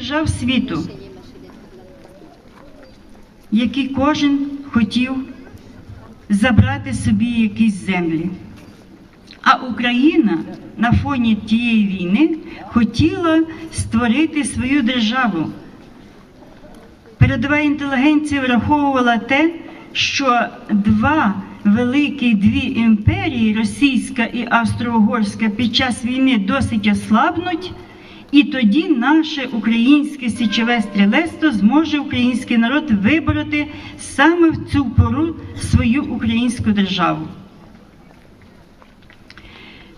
держав світу, які кожен хотів забрати собі якісь землі. А Україна на фоні тієї війни хотіла створити свою державу. Передова інтелігенція враховувала те, що два великі дві імперії, російська і австро-угорська, під час війни досить ослабнуть, і тоді наше українське січове стрілецтво зможе український народ вибороти саме в цю пору свою українську державу.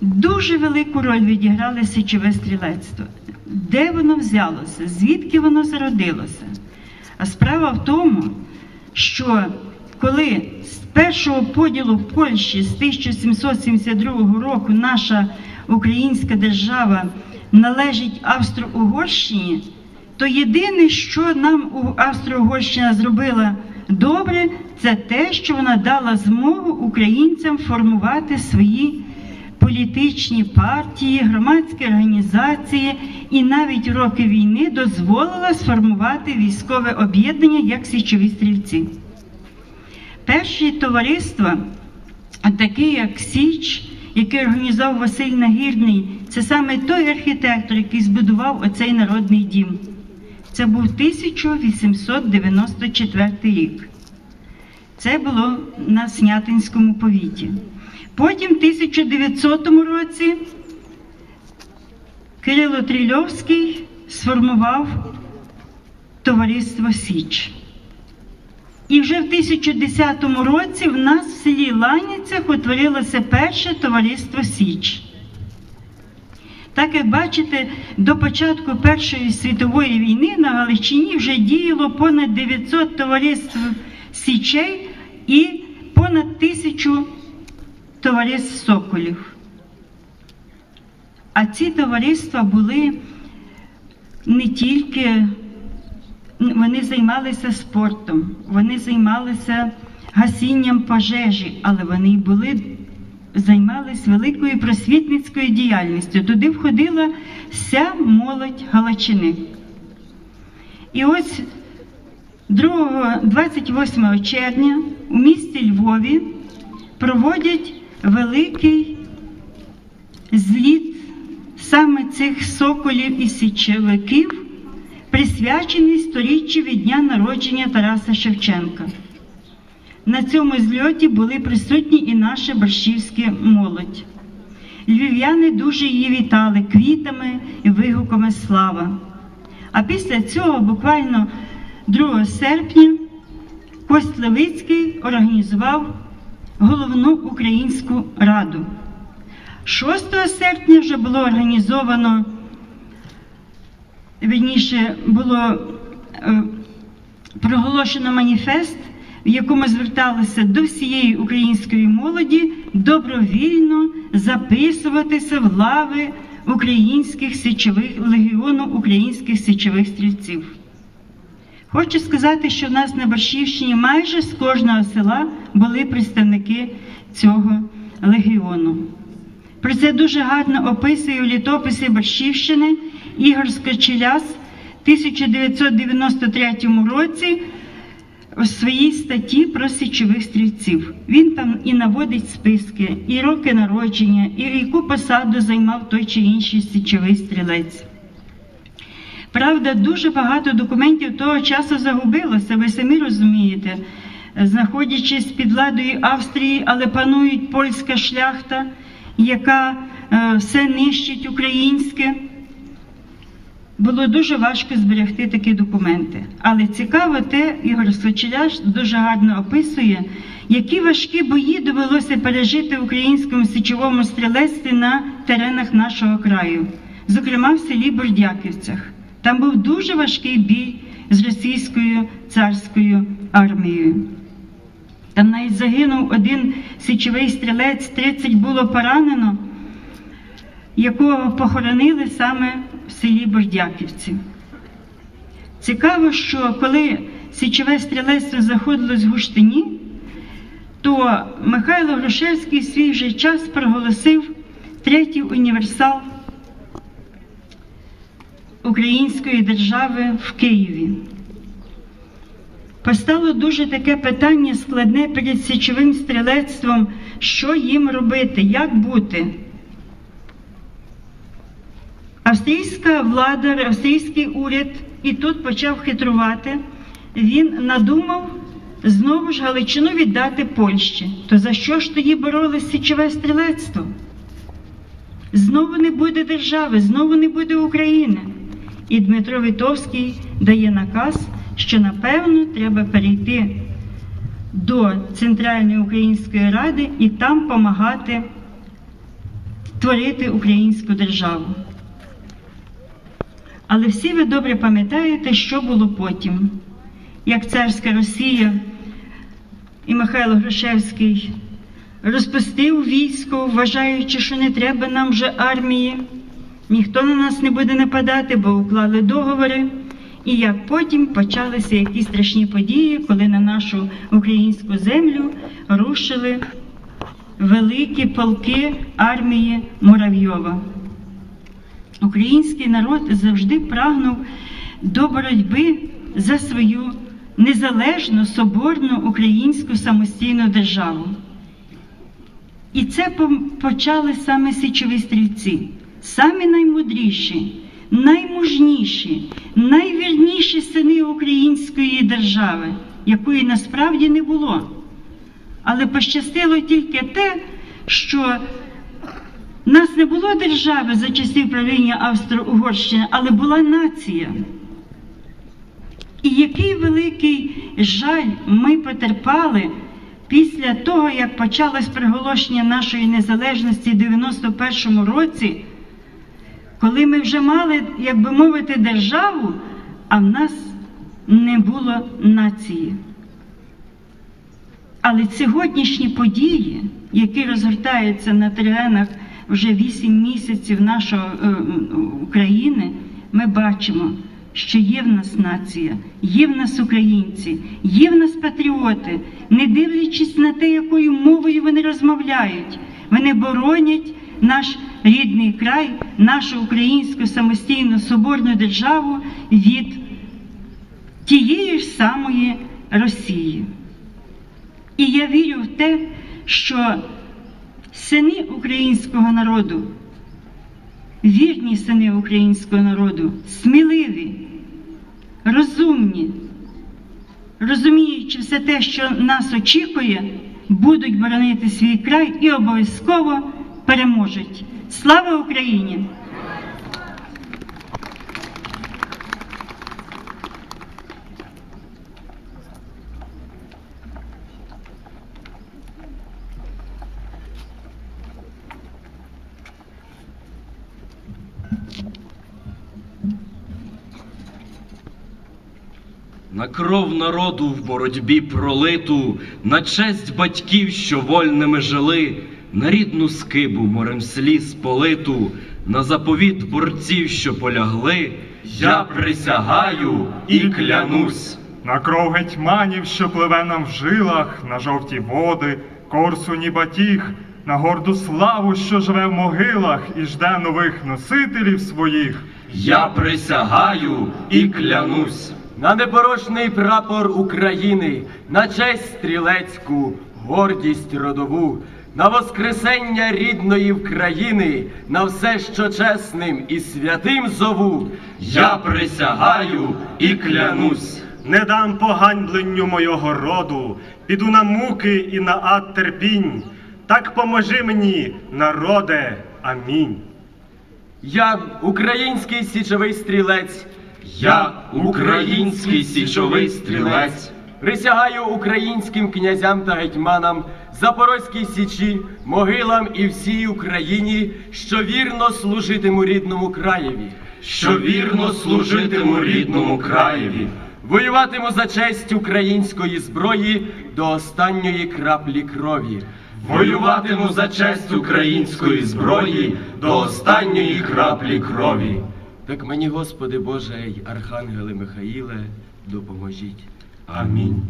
Дуже велику роль відіграло січове стрілецтво. Де воно взялося? Звідки воно зародилося? А справа в тому, що коли з першого поділу Польщі з 1772 року наша українська держава належить Австро-Угорщині, то єдине, що нам Австро-Угорщина зробила добре, це те, що вона дала змогу українцям формувати свої політичні партії, громадські організації і навіть роки війни дозволила сформувати військове об'єднання як січові стрільці. Перші товариства, такі як Січ, який організував Василь Нагірний, це саме той архітектор, який збудував оцей народний дім. Це був 1894 рік. Це було на Снятинському повіті. Потім в 1900 році Кирило Трильовський сформував товариство Січ. І вже в 1010 році в нас в селі Ланіцях утворилося перше товариство Січ. Так як бачите, до початку Першої світової війни на Галичині вже діяло понад 900 товариств січей і понад тисячу товариств соколів. А ці товариства були не тільки вони займалися спортом, вони займалися гасінням пожежі, але вони були займалися великою просвітницькою діяльністю. Туди входила вся молодь Галичини. І ось 2, 28 червня у місті Львові проводять великий зліт саме цих соколів і січовиків, присвячений сторіччю від дня народження Тараса Шевченка. На цьому зльоті були присутні і наша борщівська молодь. Львів'яни дуже її вітали квітами і вигуками слава. А після цього, буквально 2 серпня, Кость Левицький організував головну українську раду. 6 серпня вже було організовано, вірніше, було е, проголошено маніфест, в якому зверталися до всієї української молоді добровільно записуватися в лави українських січових легіону українських січових стрільців. Хочу сказати, що в нас на Борщівщині майже з кожного села були представники цього легіону. Про це дуже гарно описує у літописі Борщівщини Ігор Скочеляс в 1993 році у своїй статті про січових стрільців. Він там і наводить списки, і роки народження, і яку посаду займав той чи інший січовий стрілець. Правда, дуже багато документів того часу загубилося, ви самі розумієте, знаходячись під владою Австрії, але панують польська шляхта, яка е, все нищить українське. Було дуже важко зберегти такі документи. Але цікаво те, Ігор Сочеляш дуже гарно описує, які важкі бої довелося пережити українському січовому стрілецтві на теренах нашого краю, зокрема в селі Бордяківцях. Там був дуже важкий бій з російською царською армією. Там навіть загинув один січовий стрілець, 30 було поранено, якого похоронили саме в селі Бордяківці. Цікаво, що коли січове стрілецтво заходило з Гуштині, то Михайло Грушевський в свій же час проголосив третій універсал української держави в Києві. Постало дуже таке питання складне перед січовим стрілецтвом, що їм робити, як бути. Австрійська влада, австрійський уряд і тут почав хитрувати. Він надумав знову ж Галичину віддати Польщі. То за що ж тоді боролось січове стрілецтво? Знову не буде держави, знову не буде України. І Дмитро Вітовський дає наказ, що напевно треба перейти до Центральної Української Ради і там допомагати творити українську державу. Але всі ви добре пам'ятаєте, що було потім, як царська Росія і Михайло Грушевський розпустив військо, вважаючи, що не треба нам вже армії, ніхто на нас не буде нападати, бо уклали договори. І як потім почалися якісь страшні події, коли на нашу українську землю рушили великі полки армії Муравйова. Український народ завжди прагнув до боротьби за свою незалежну соборну українську самостійну державу. І це почали саме січові стрільці, самі наймудріші, наймужніші, найвірніші сини української держави, якої насправді не було. Але пощастило тільки те, що не було держави за часів правління Австро-Угорщини, але була нація. І який великий жаль ми потерпали після того, як почалось приголошення нашої незалежності в 91-му році, коли ми вже мали, як би мовити, державу, а в нас не було нації. Але сьогоднішні події, які розгортаються на теренах вже 8 місяців нашої України, ми бачимо, що є в нас нація, є в нас українці, є в нас патріоти, не дивлячись на те, якою мовою вони розмовляють, вони боронять наш рідний край, нашу українську самостійну соборну державу від тієї ж самої Росії. І я вірю в те, що сини українського народу, вірні сини українського народу, сміливі, розумні, розуміючи все те, що нас очікує, будуть боронити свій край і обов'язково переможуть. Слава Україні! На кров народу в боротьбі пролиту, на честь батьків, що вольними жили, на рідну скибу морем сліз политу, на заповіт борців, що полягли, я присягаю і клянусь. На кров гетьманів, що пливе нам в жилах, на жовті води, корсуні батіг, на горду славу, що живе в могилах і жде нових носителів своїх. Я присягаю і клянусь. На непорочний прапор України, на честь стрілецьку, гордість родову, на воскресення рідної України, на все, що чесним і святим зову. Я присягаю і клянусь. Не дам поганьбленню мого роду, піду на муки і на ад терпінь. Так поможи мені, народе. Амінь. Я український січовий стрілець. Я український січовий стрілець. Присягаю українським князям та гетьманам, Запорозькій січі, могилам і всій Україні, що вірно служитиму рідному краєві. що вірно служитиму рідному краєві, Воюватиму за честь української зброї до останньої краплі крові. воюватиму за честь української зброї до останньої краплі крові. Так мені, Господи Боже, й Архангеле Михаїле, допоможіть. Амінь.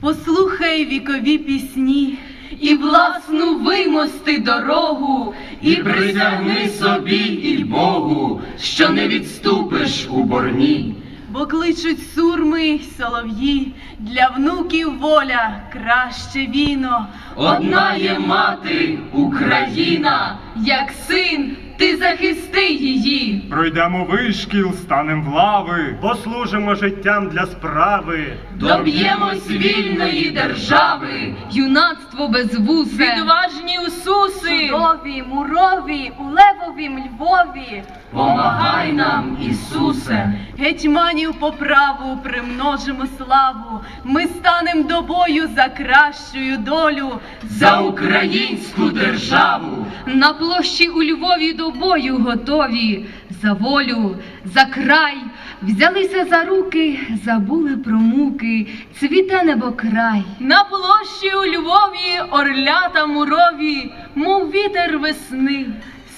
Послухай вікові пісні, і власну вимости дорогу, І присягни собі і Богу, що не відступиш у борні. Бо кличуть сурми й солов'ї, для внуків воля краще віно. Одна є мати, Україна, як син, ти захисти її. Пройдемо вишкіл, станем в лави. Послужимо життям для справи. доб'ємось вільної держави. Юнацтво без безвусе, відважні усуси, Сурові, мурові, у левовім Львові. Помагай нам, Ісусе. гетьманів по праву примножимо славу. Ми станем до бою за кращою долю. За українську державу. На площі у Львові до бою готові. За волю, за край. Взялися за руки, забули про муки, цвіте небо край. На площі у Львові орлята мурові, мов вітер весни.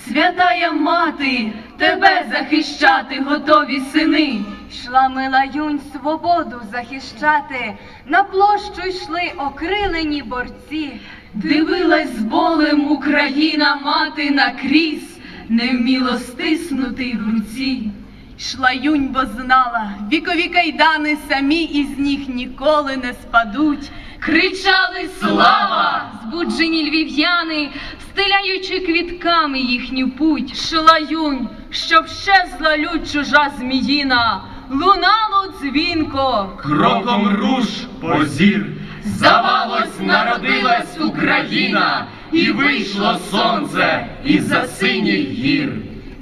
Святая мати, тебе захищати готові сини. Йшла мила юнь свободу захищати. На площу йшли окрилені борці. Дивилась з болем Україна мати на кріс, не вміло стиснути в руці. Йшла юнь, бо знала, вікові кайдани самі із ніг ніколи не спадуть. Кричали слава! Збуджені львів'яни, стиляючи квітками їхню путь. Шла юнь, щоб щезла лють чужа зміїна, лунало дзвінко. Кроком руш позір. Завалось, народилась Україна, і вийшло сонце із-за синіх гір.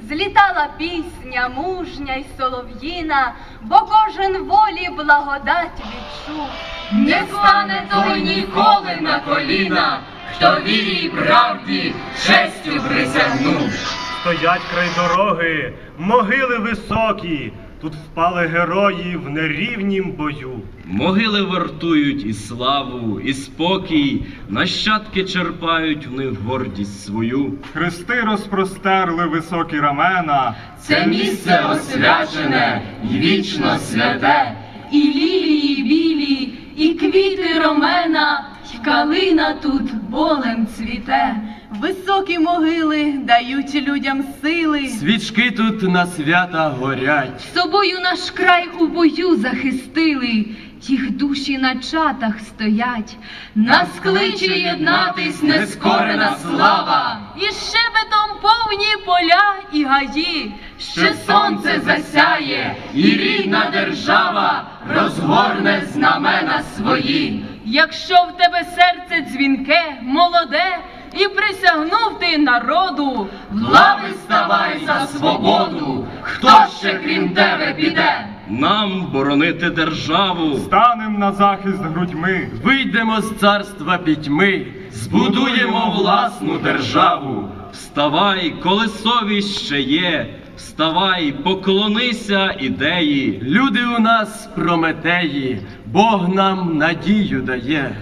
Злітала пісня мужня й солов'їна, бо кожен волі благодать відчув. Не стане той ніколи на коліна, хто вірі й правді честю присягнув. Стоять край дороги, могили високі. Тут впали герої в нерівнім бою. Могили вартують і славу, і спокій, нащадки черпають в них гордість свою. Хрести розпростерли високі рамена. Це місце освячене й вічно святе. І лілії білі, і квіти ромена, й калина тут болем цвіте. Високі могили дають людям сили. Свічки тут на свята горять. Собою наш край у бою захистили, їх душі на чатах стоять. Нас кличе єднатись нескорена слава, і щебетом повні поля і гаї. Ще сонце засяє, і рідна держава розгорне знамена свої. Якщо в тебе серце дзвінке, молоде, і присягнув ти народу, В лави ставай за свободу, хто ще крім тебе піде? Нам боронити державу. Станем на захист грудьми. Вийдемо з царства пітьми, збудуємо власну державу. Вставай, коли совість ще є. Вставай, поклонися ідеї. Люди у нас прометеї, Бог нам надію дає.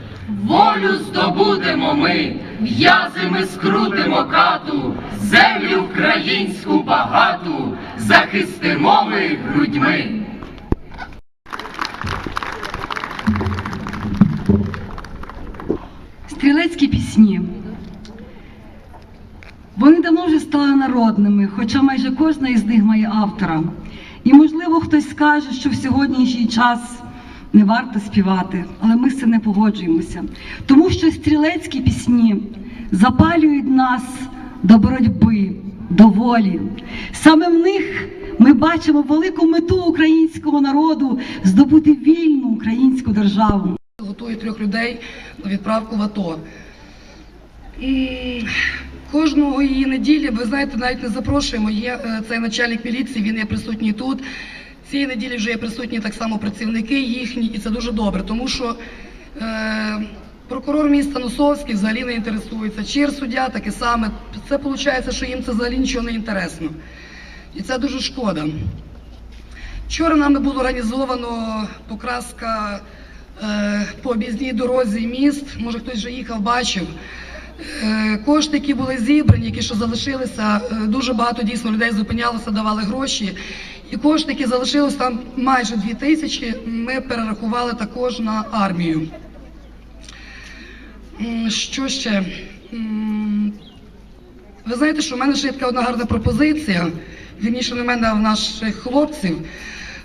Волю здобудемо ми, в'язи ми скрутимо кату, землю українську багату, захистимо ми грудьми. Стрілецькі пісні. Вони давно вже стали народними, хоча майже кожна із них має автора. І, можливо, хтось скаже, що в сьогоднішній час не варто співати, але ми з цим не погоджуємося. Тому що стрілецькі пісні запалюють нас до боротьби, до волі. Саме в них ми бачимо велику мету українського народу здобути вільну українську державу. готує трьох людей на відправку в АТО. І кожного її неділі, ви знаєте, навіть не запрошуємо. Є е, цей начальник міліції, він є присутній тут. Цієї неділі вже є присутні так само працівники їхні, і це дуже добре, тому що е, прокурор міста Носовський взагалі не інтересується. Чир суддя таке саме. Це виходить, що їм це взагалі нічого не інтересно. І це дуже шкода. Вчора нами було організовано покраска е, по об'їзній дорозі міст. Може хтось вже їхав, бачив. Е, кошти, які були зібрані, які ще залишилися, е, дуже багато дійсно людей зупинялося, давали гроші. І кошти, які залишились там майже дві тисячі, ми перерахували також на армію. Що ще? Ви знаєте, що в мене ще є така одна гарна пропозиція. Вірніше на мене, а в наших хлопців.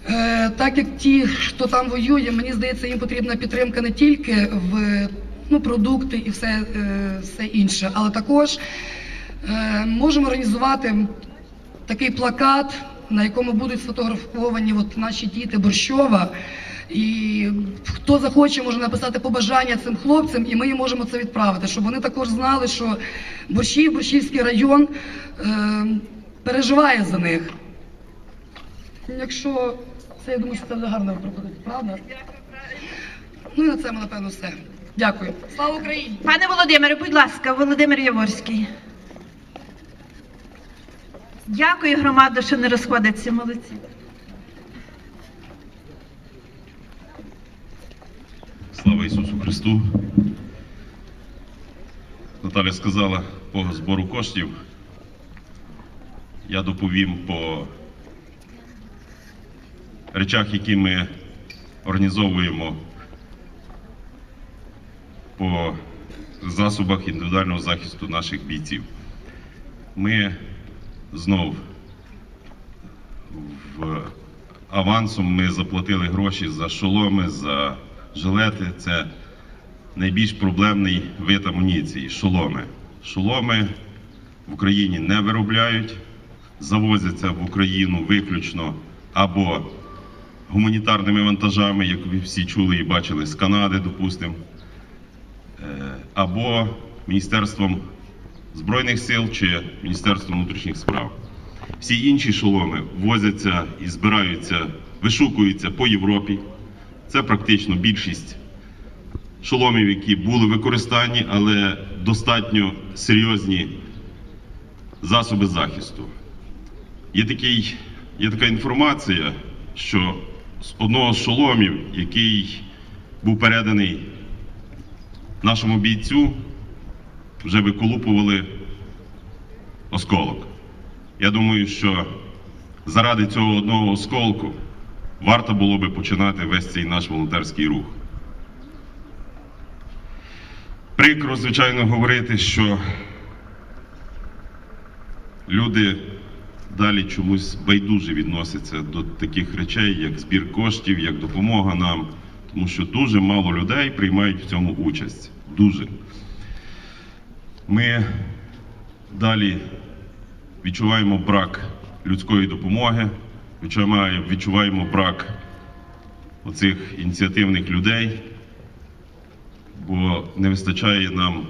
Е, так як ті, хто там воює, мені здається, їм потрібна підтримка не тільки в ну, продукти і все, е, все інше, але також е, можемо організувати такий плакат, на якому будуть сфотографовані от наші діти Борщова. І хто захоче, може написати побажання цим хлопцям, і ми їм можемо це відправити, щоб вони також знали, що Борщів, Борщівський район е, переживає за них. Якщо це, я думаю, що це буде гарно пропозиція, правда? Ну і на цьому, напевно, все. Дякую. Слава Україні! Пане Володимире, будь ласка, Володимир Яворський. Дякую, громада, що не розходиться. Молодці. Слава Ісусу Христу. Наталя сказала по збору коштів. Я доповім по речах, які ми організовуємо по засобах індивідуального захисту наших бійців. Ми знов в авансом ми заплатили гроші за шоломи, за жилети. Це найбільш проблемний вид амуніції шоломи. Шоломи в Україні не виробляють, завозяться в Україну виключно або гуманітарними вантажами, як ви всі чули і бачили з Канади, допустимо, або Міністерством Збройних сил чи Міністерством внутрішніх справ. Всі інші шоломи возяться і збираються, вишукуються по Європі. Це практично більшість шоломів, які були використані, але достатньо серйозні засоби захисту. Є, такий, є така інформація, що з одного з шоломів, який був переданий нашому бійцю, вже виколупували осколок. Я думаю, що заради цього одного осколку варто було би починати весь цей наш волонтерський рух. Прикро, звичайно, говорити, що люди далі чомусь байдуже відносяться до таких речей, як збір коштів, як допомога нам, тому що дуже мало людей приймають в цьому участь. Дуже. Ми далі відчуваємо брак людської допомоги, відчуваємо, брак оцих ініціативних людей, бо не вистачає нам,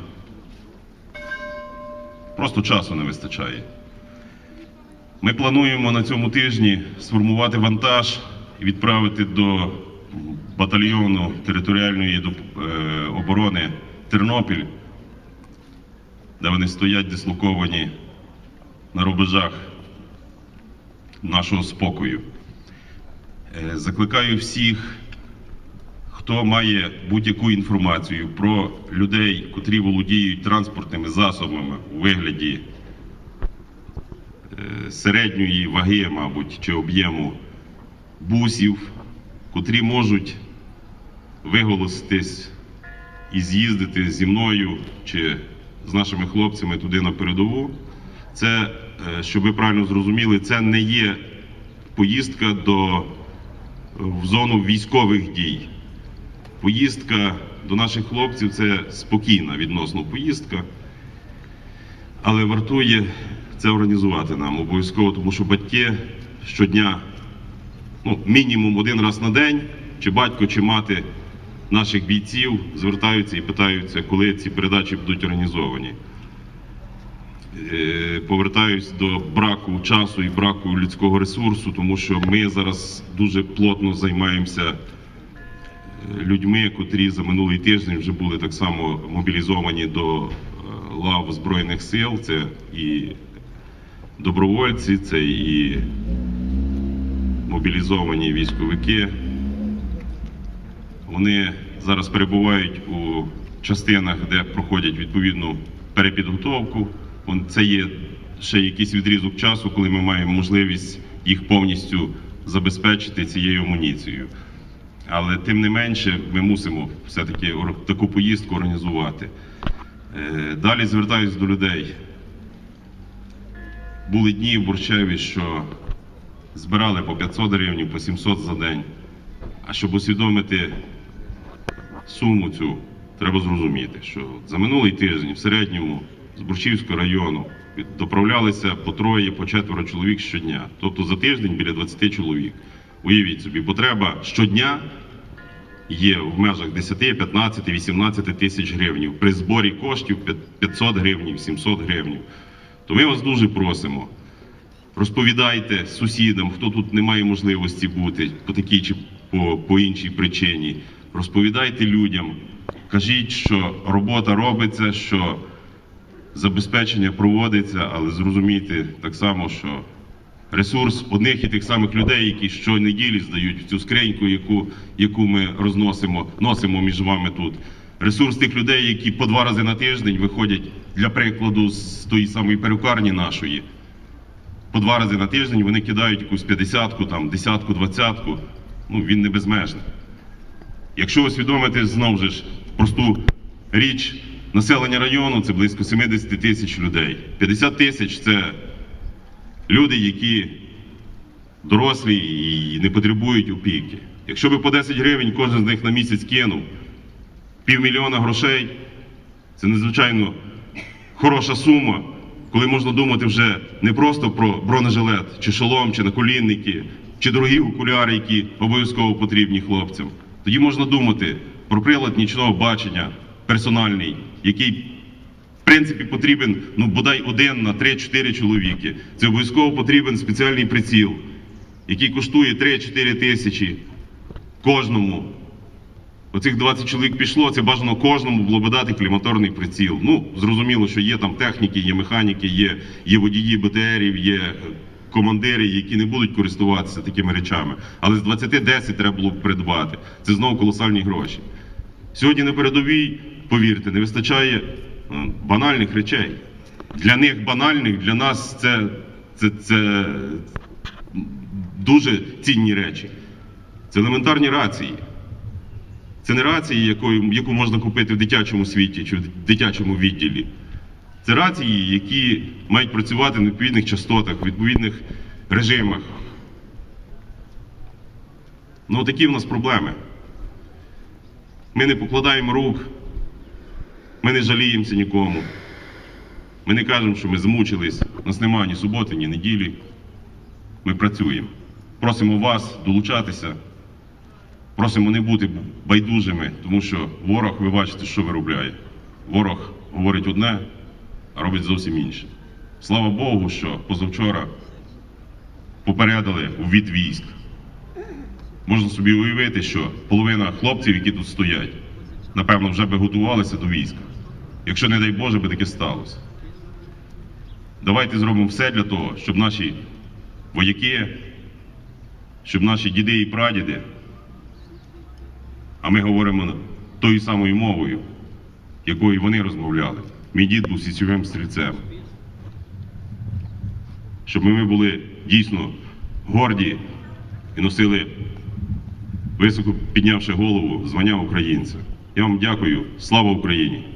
просто часу не вистачає. Ми плануємо на цьому тижні сформувати вантаж і відправити до батальйону територіальної е, оборони Тернопіль, де вони стоять дислоковані на рубежах нашого спокою. Е, Закликаю всіх, хто має будь-яку інформацію про людей, котрі володіють транспортними засобами у вигляді е, середньої ваги, мабуть, чи об'єму бусів, котрі можуть виголоситись і з'їздити зі мною чи з нашими хлопцями туди на передову. Це, е, щоб ви правильно зрозуміли, це не є поїздка до, в зону військових дій. Поїздка до наших хлопців це спокійна відносно поїздка, але вартує це організувати нам обов'язково, тому що батьки щодня, ну, мінімум один раз на день, чи батько, чи мати наших бійців звертаються і питаються, коли ці передачі будуть організовані. Е, Повертаюсь до браку часу і браку людського ресурсу, тому що ми зараз дуже плотно займаємося е, людьми, котрі за минулий тиждень вже були так само мобілізовані до е, лав Збройних сил. Це і добровольці, це і мобілізовані військовики. Вони зараз перебувають у частинах, де проходять відповідну перепідготовку. Це є ще якийсь відрізок часу, коли ми маємо можливість їх повністю забезпечити цією амуніцією. Але тим не менше ми мусимо все-таки таку поїздку організувати. Е, Далі звертаюся до людей. Були дні в Борщеві, що збирали по 500 гривень, по 700 за день. А щоб усвідомити суму цю, треба зрозуміти, що за минулий тиждень в середньому з Борщівського району доправлялися по троє, по четверо чоловік щодня. Тобто за тиждень біля 20 чоловік. Уявіть собі, потреба щодня є в межах 10, 15, 18 тисяч гривень. При зборі коштів 500 гривень, 700 гривень. То ми вас дуже просимо. Розповідайте сусідам, хто тут не має можливості бути по такій чи по, по іншій причині. Розповідайте людям, кажіть, що робота робиться, що забезпечення проводиться, але зрозумійте так само, що ресурс одних і тих самих людей, які щонеділі здають в цю скриньку, яку, яку ми розносимо, носимо між вами тут. Ресурс тих людей, які по два рази на тиждень виходять для прикладу з тої самої перукарні нашої. По два рази на тиждень вони кидають якусь п'ятдесятку, десятку, двадцятку. Ну, він не безмежний. Якщо усвідомити знову ж просту річ, населення району це близько 70 тисяч людей. 50 тисяч це люди, які дорослі і не потребують опіки. Якщо би по 10 гривень кожен з них на місяць кинув, півмільйона грошей, це надзвичайно хороша сума, коли можна думати вже не просто про бронежилет, чи шолом, чи наколінники, чи дорогі окуляри, які обов'язково потрібні хлопцям. Тоді можна думати про прилад нічного бачення персональний, який в принципі потрібен ну, бодай один на 3-4 чоловіки. Це обов'язково потрібен спеціальний приціл, який коштує 3-4 тисячі кожному. Оцих 20 чоловік пішло, це бажано кожному було би дати кліматорний приціл. Ну, зрозуміло, що є там техніки, є механіки, є, є водії БТРів, є е, командири, які не будуть користуватися такими речами. Але з 20 10 треба було б придбати. Це знову колосальні гроші. Сьогодні на передовій, повірте, не вистачає е, банальних речей. Для них банальних, для нас це, це, це дуже цінні речі. Це елементарні рації. Це не рації, яку можна купити в дитячому світі чи в дитячому відділі. Це рації, які мають працювати на відповідних частотах, в відповідних режимах. Ну, такі в нас проблеми. Ми не покладаємо рук, ми не жаліємося нікому. Ми не кажемо, що ми змучились. У нас немає ні суботи, ні неділі. Ми працюємо. Просимо вас долучатися. Просимо не бути байдужими, тому що ворог, ви бачите, що виробляє. Ворог говорить одне, а робить зовсім інше. Слава Богу, що позавчора попередили ввід військ. Можна собі уявити, що половина хлопців, які тут стоять, напевно, вже би готувалися до війська. Якщо, не дай Боже, би таке сталося. Давайте зробимо все для того, щоб наші вояки, щоб наші діди і прадіди а ми говоримо тою самою мовою, якою вони розмовляли. Мій дід був січовим стрільцем. Щоб ми були дійсно горді і носили, високо піднявши голову, звання українця. Я вам дякую. Слава Україні!